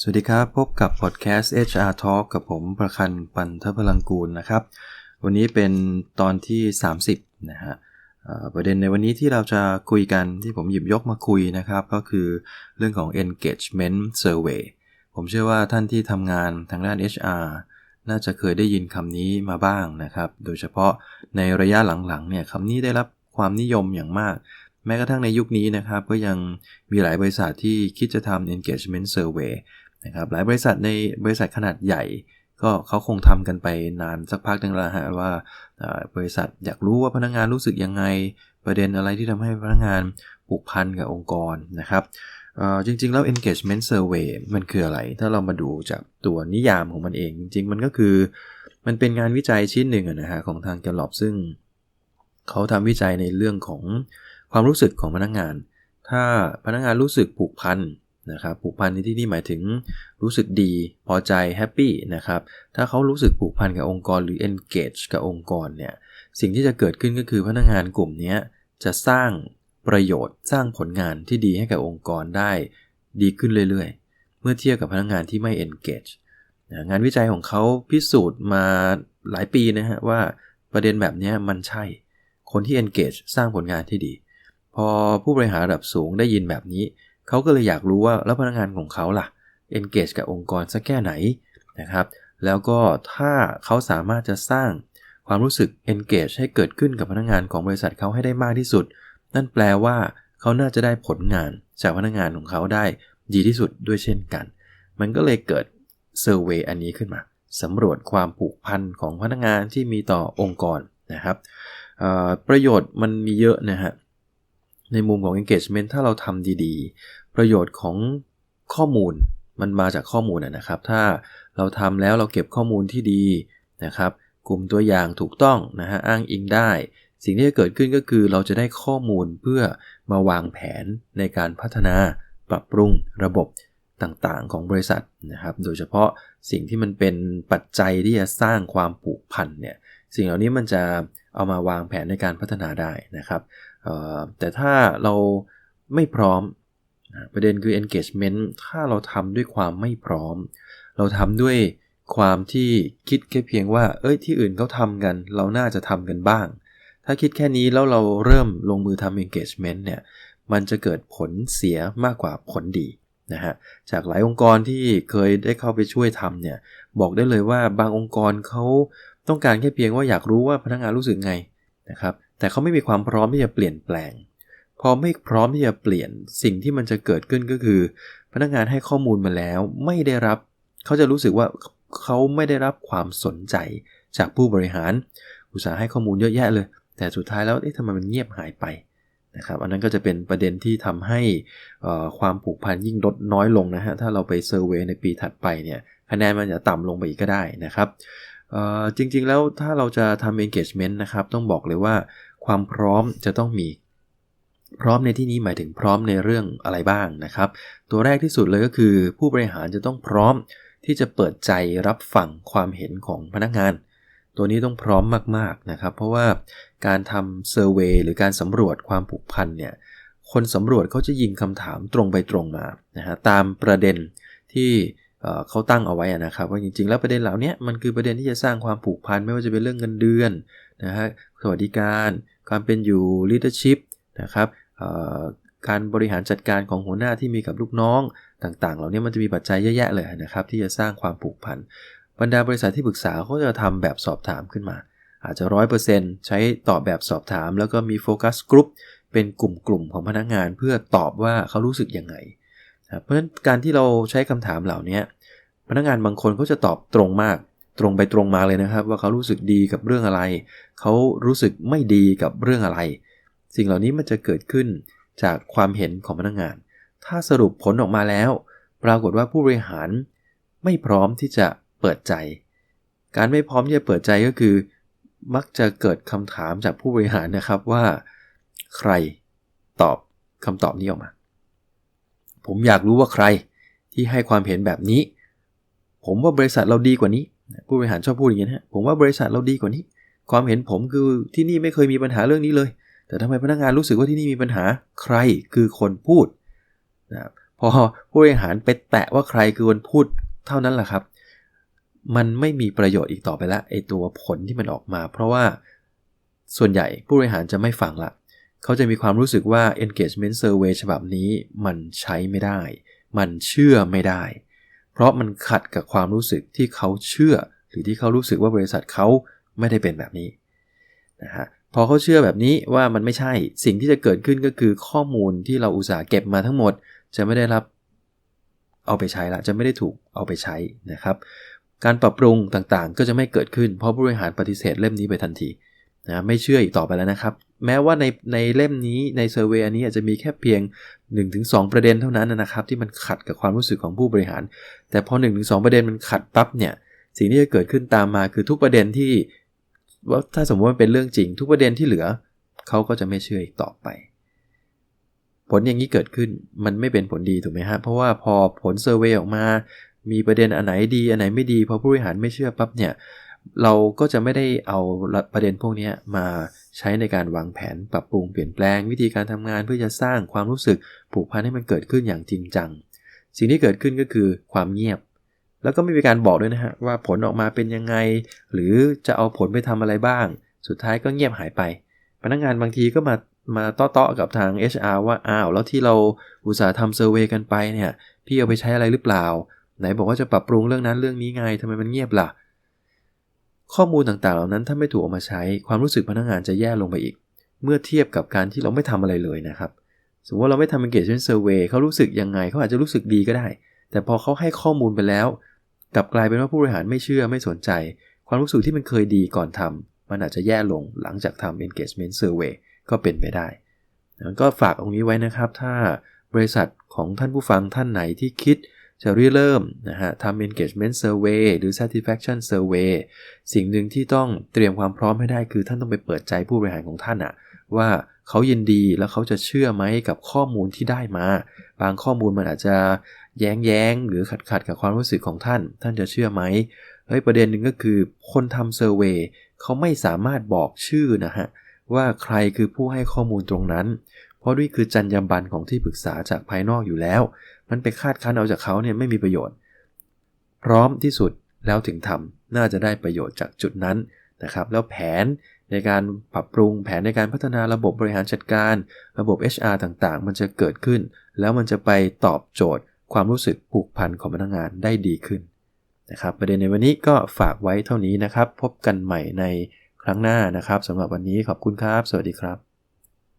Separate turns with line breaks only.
สวัสดีครับ พบกับพอดแคสต์ HR Talk กับผมประคันปันทพลังกูลนะครับ วันนี้เป็นตอนที่ 30 นะฮะประเด็นในวันนี้ที่เราจะคุยกันที่ผมหยิบยกมาคุยนะครับ ก็คือเรื่องของ engagement survey ผมเชื่อว่าท่านที่ทำงานทางด้าน HR น่าจะเคยได้ยินคำนี้มาบ้างนะครับ โดยเฉพาะในระยะหลังๆเนี่ยคำนี้ได้รับความนิยมอย่างมาก แม้กระทั่งในยุคนี้นะครับ ก็ยังมีหลายบริษัทที่คิดจะทำ engagement survey นะครับหลายบริษัทในบริษัทขนาดใหญ่ ก็เขาคงทำกันไปนานสักพักหนึ่งแล้วฮะว่าบริษัทอยากรู้ว่าพนักงานรู้สึกยังไง ประเด็นอะไรที่ทำให้พนักงานผูกพันกับองค์กรนะครับจริง ๆ แล้ว engagement survey มันคืออะไร ถ้าเรามาดูจากตัวนิยามของมันเอง จริง ๆ มันก็คือ มันเป็นงานวิจัยชิ้นหนึ่งนะฮะของทาง Gallup ซึ่ง เขาทำวิจัยในเรื่องของความรู้สึกของพนักงาน ถ้าพนักงานรู้สึกผูกพัน นะครับผูกพันในที่นี่หมายถึงรู้สึกดีพอใจแฮปปี้นะครับถ้าเขารู้สึกผูกพันกับองค์กรหรือ engage กับองค์กรเนี่ยสิ่งที่จะเกิดขึ้นก็คือพนักงานกลุ่มนี้จะสร้างประโยชน์สร้างผลงานที่ดีให้กับองค์กรได้ดีขึ้นเรื่อยๆ เมื่อเทียบกับพนักงานที่ไม่ engage นะงานวิจัยของเขาพิสูจน์มาหลายปีนะฮะว่าประเด็นแบบนี้มันใช่ คนที่ engage สร้างผลงานที่ดี พอผู้บริหารระดับสูงได้ยินแบบนี้ เขาก็เลยอยากรู้ว่าแล้วพนักงานของเขาล่ะ engage กับองค์กรสักแค่ไหนนะครับ แล้วก็ถ้าเขาสามารถจะสร้างความรู้สึก engage ให้เกิดขึ้นกับพนักงานของบริษัทเขาให้ได้มากที่สุด นั่นแปลว่าเขาน่าจะได้ผลงานจากพนักงานของเขาได้ดีที่สุดด้วยเช่นกัน มันก็เลยเกิดเซอร์เวยอันนี้ขึ้นมาสำรวจความผูกพันของพนักงานที่มีต่อองค์กรนะครับประโยชน์มันมีเยอะนะฮะ ในมุมของ engagement ถ้าเราทำดีๆ ประโยชน์ของข้อมูลมันมาจากข้อมูลนะครับ ถ้าเราทำแล้วเราเก็บข้อมูลที่ดีนะครับ กลุ่มตัวอย่างถูกต้องนะฮะอ้างอิงได้ สิ่งที่จะเกิดขึ้นก็คือเราจะได้ข้อมูลเพื่อมาวางแผนในการพัฒนาปรับปรุงระบบต่างๆ ของบริษัทนะครับ โดยเฉพาะสิ่งที่มันเป็นปัจจัยที่จะสร้างความผูกพันเนี่ยสิ่งเหล่านี้มันจะเอามาวางแผนในการพัฒนาได้นะครับ แต่ถ้าเราไม่พร้อมประเด็นคือ engagement ถ้าเราทำด้วยความไม่พร้อม เราทำด้วยความที่คิดแค่เพียงว่า เอ้ยที่อื่นเขาทำกัน เราน่าจะทำกันบ้าง ถ้าคิดแค่นี้แล้วเราเริ่มลงมือทำ engagement เนี่ย มันจะเกิดผลเสียมากกว่าผลดีนะฮะ จากหลายองค์กรที่เคยได้เข้าไปช่วยทำเนี่ย บอกได้เลยว่าบางองค์กรเขาต้องการแค่เพียงว่าอยากรู้ว่าพนักงานรู้สึกไงนะครับ แต่เขาไม่มีความพร้อมที่จะเปลี่ยนแปลง พอไม่พร้อมที่จะเปลี่ยนสิ่งที่มันจะเกิดขึ้นก็คือ พนักงานให้ข้อมูลมาแล้ว ไม่ได้รับ เขาจะรู้สึกว่าเขาไม่ได้รับความสนใจจากผู้บริหาร อุตสาห์ให้ข้อมูลเยอะแยะเลย แต่สุดท้ายแล้วเอ๊ะทำไมมันเงียบหายไปนะครับอันนั้นก็จะเป็นประเด็นที่ทำให้ความผูกพันยิ่งลดน้อยลงนะฮะถ้าเราไปเซอร์เวยในปีถัดไปเนี่ยคะแนนมันจะต่ำลงไปอีกก็ได้นะครับจริงๆแล้วถ้าเราจะทำ engagement นะครับต้องบอกเลยว่า ความพร้อมจะต้องมี พร้อมในที่นี้หมายถึงพร้อมในเรื่องอะไรบ้างนะครับ ตัวแรกที่สุดเลยก็คือ ผู้บริหารจะต้องพร้อมที่จะเปิดใจรับฟังความเห็นของพนักงาน ตัวนี้ต้องพร้อมมากๆนะครับ เพราะว่าการทำเซอร์เวยหรือการสำรวจความผูกพันเนี่ยคนสำรวจเขาจะยิงคำถามตรงไปตรงมานะฮะตามประเด็นที่เขาตั้งเอาไว้นะครับว่าจริงๆ แล้วประเด็นเหล่านี้มันคือประเด็นที่จะสร้างความผูกพันไม่ว่าจะเป็นเรื่องเงินเดือนนะฮะสวัสดิการ ความเป็นอยู่ leadership นะครับการบริหารจัดการของหัวหน้าที่มีกับลูกน้องต่างๆ เหล่านี้มันจะมีปัจจัยเยอะแยะเลยนะครับ ที่จะสร้างความผูกพันบรรดาบริษัทที่ปรึกษาเขาจะทำแบบสอบถามขึ้นมา อาจจะ 100%ใช้ตอบแบบสอบถาม แล้วก็มีโฟกัสกลุ่มเป็นกลุ่มๆของพนักงานเพื่อตอบว่าเขารู้สึกยังไงเพราะฉะนั้นการที่เราใช้คำถามเหล่านี้พนักงานบางคนเขาจะตอบตรงมาก ตรงไปตรงมาเลยนะครับ ว่าเขารู้สึกดีกับเรื่องอะไร เขารู้สึกไม่ดีกับเรื่องอะไร สิ่งเหล่านี้มันจะเกิดขึ้นจากความเห็นของพนักงาน ถ้าสรุปผลออกมาแล้ว ปรากฏว่าผู้บริหารไม่พร้อมที่จะเปิดใจ การไม่พร้อมที่จะเปิดใจก็คือ มักจะเกิดคำถามจากผู้บริหารนะครับว่า ใครตอบคำตอบนี้ออกมา ผมอยากรู้ว่าใครที่ให้ความเห็นแบบนี้ ผมว่าบริษัทเราดีกว่านี้ ผู้บริหารชอบพูดอย่างนี้นะผมว่าบริษัทเราดีกว่านี้ ความเห็นผมคือที่นี่ไม่เคยมีปัญหาเรื่องนี้เลย แต่ทำไมพนักงานรู้สึกว่าที่นี่มีปัญหาใครคือคนพูดนะพอผู้บริหารไปแตะว่าใครคือคนพูดเท่านั้นแหละครับ มันไม่มีประโยชน์อีกต่อไปละไอตัวผลที่มันออกมา เพราะว่าส่วนใหญ่ผู้บริหารจะไม่ฟังละเขาจะมีความรู้สึกว่า engagement survey ฉบับนี้มันใช้ไม่ได้ มันเชื่อไม่ได้ เพราะมันขัดกับความรู้สึกที่เขาเชื่อ หรือที่เขารู้สึกว่าบริษัทเขาไม่ได้เป็นแบบนี้นะฮะพอเขาเชื่อแบบนี้ว่ามันไม่ใช่สิ่งที่จะเกิดขึ้นก็คือข้อมูลที่เราอุตส่าห์เก็บมาทั้งหมด จะไม่ได้รับเอาไปใช้ละจะไม่ได้ถูกเอาไปใช้นะครับ การปรับปรุงต่างๆ ก็จะไม่เกิดขึ้นเพราะผู้บริหารปฏิเสธเล่มนี้ไปทันทีนะไม่เชื่ออีกต่อไปแล้วนะครับ แม้ว่าในในเล่มนี้ในเซอร์เวยอันนี้อาจจะมีแค่เพียง 1-2 ประเด็นเท่านั้นนะครับ ที่มันขัดกับความรู้สึกของผู้บริหาร แต่พอ 1-2 ประเด็นมันขัดปั๊บเนี่ยสิ่งที่จะเกิดขึ้นตามมาคือทุกประเด็นที่ว่าถ้าสมมติว่าเป็นเรื่องจริง ทุกประเด็นที่เหลือเขาก็จะไม่เชื่ออีกต่อไป ผลอย่างนี้เกิดขึ้นมันไม่เป็นผลดีถูกไหมฮะเพราะว่าพอผลเซอร์เวยออกมา มีประเด็นอันไหนดีอันไหนไม่ดีพอผู้บริหารไม่เชื่อปั๊บเนี่ย เราก็จะไม่ได้เอาประเด็นพวกนี้มาใช้ในการวางแผนปรับปรุงเปลี่ยนแปลงวิธีการทำงานเพื่อจะสร้างความรู้สึกผูกพันให้มันเกิดขึ้นอย่างจริงจัง สิ่งที่เกิดขึ้นก็คือความเงียบ แล้วก็ไม่มีการบอกด้วยนะฮะว่าผลออกมาเป็นยังไง หรือจะเอาผลไปทำอะไรบ้าง สุดท้ายก็เงียบหายไป พนักงงานบางทีก็มามาต้อๆกับทาง HR ว่าอ้าวแล้วที่เราอุตสาห์ทำเซอร์เวยกันไปเนี่ยพี่เอาไปใช้อะไรหรือเปล่า ไหนบอกว่าจะปรับปรุงเรื่องนั้นเรื่องนี้ไงทำไมมันเงียบล่ะ ข้อมูลต่างๆเหล่านั้นถ้าไม่ถูกเอามาใช้ความรู้สึกพนักงานจะแย่ลงไปอีก เมื่อเทียบกับการที่เราไม่ทำอะไรเลยนะครับ สมมติว่าเราไม่ทำ engagement survey เขารู้สึกยังไงเขาอาจจะรู้สึกดีก็ได้ แต่พอเขาให้ข้อมูลไปแล้ว กลับกลายเป็นว่าผู้บริหารไม่เชื่อไม่สนใจ ความรู้สึกที่มันเคยดีก่อนทำมันอาจจะแย่ลงหลังจากทำ engagement survey ก็เป็นไปได้ก็ฝากตรงนี้ไว้นะครับ ถ้าบริษัทของท่านผู้ฟังท่านไหนที่คิด จะริเริ่มนะฮะทำ engagement survey หรือ satisfaction survey สิ่งหนึ่งที่ต้องเตรียมความพร้อมให้ได้คือท่านต้องไปเปิดใจผู้บริหารของท่านอะว่าเขายินดีแล้วเขาจะเชื่อไหมกับข้อมูลที่ได้มา บางข้อมูลมันอาจจะแย้งแย้งหรือขัดขัดกับความรู้สึกของท่าน ท่านจะเชื่อไหมเฮ้ยประเด็นหนึ่งก็คือคนทำเซอร์เวยเขาไม่สามารถบอกชื่อนะฮะว่าใครคือผู้ให้ข้อมูลตรงนั้น เพราะด้วยคือจรรยาบรรณของที่ปรึกษาจากภายนอกอยู่แล้ว มันไปคาดคั้นเอาจากเขาเนี่ยไม่มีประโยชน์ พร้อมที่สุดแล้วถึงทำน่าจะได้ประโยชน์จากจุดนั้นนะครับ แล้วแผนในการปรับปรุงแผนในการพัฒนาระบบบริหารจัดการ ระบบ HR ต่างๆ มันจะเกิดขึ้น แล้วมันจะไปตอบโจทย์ ความรู้สึกผูกพันของพนักงานได้ดีขึ้นนะครับ ประเด็นในวันนี้ก็ฝากไว้เท่านี้นะครับ พบกันใหม่ในครั้งหน้านะครับสำหรับวันนี้ขอบคุณครับ สวัสดีครับ